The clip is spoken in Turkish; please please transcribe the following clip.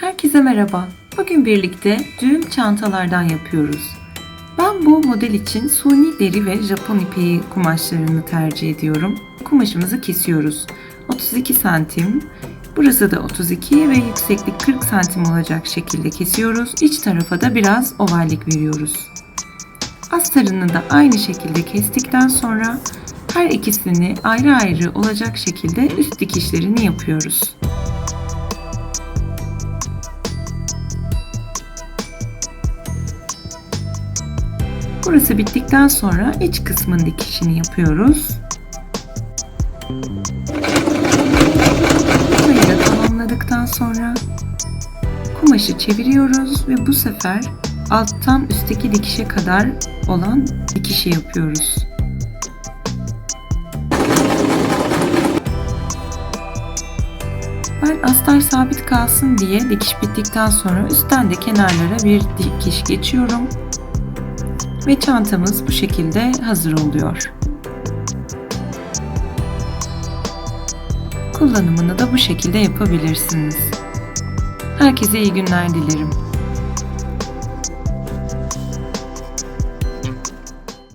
Herkese merhaba. Bugün birlikte düğüm çantalardan yapıyoruz. Ben bu model için suni deri ve Japon ipeği kumaşlarını tercih ediyorum. Kumaşımızı kesiyoruz. 32 santim, burası da 32 ve yükseklik 40 santim olacak şekilde kesiyoruz. İç tarafa da biraz ovallik veriyoruz. Astarını da aynı şekilde kestikten sonra her ikisini ayrı ayrı olacak şekilde üst dikişlerini yapıyoruz. Burası bittikten sonra iç kısmın dikişini yapıyoruz. Burayı da tamamladıktan sonra kumaşı çeviriyoruz ve bu sefer alttan üstteki dikişe kadar olan dikişi yapıyoruz. Ben astar sabit kalsın diye dikiş bittikten sonra üstten de kenarlara bir dikiş geçiyorum ve çantamız bu şekilde hazır oluyor. Kullanımını da bu şekilde yapabilirsiniz. Herkese iyi günler dilerim.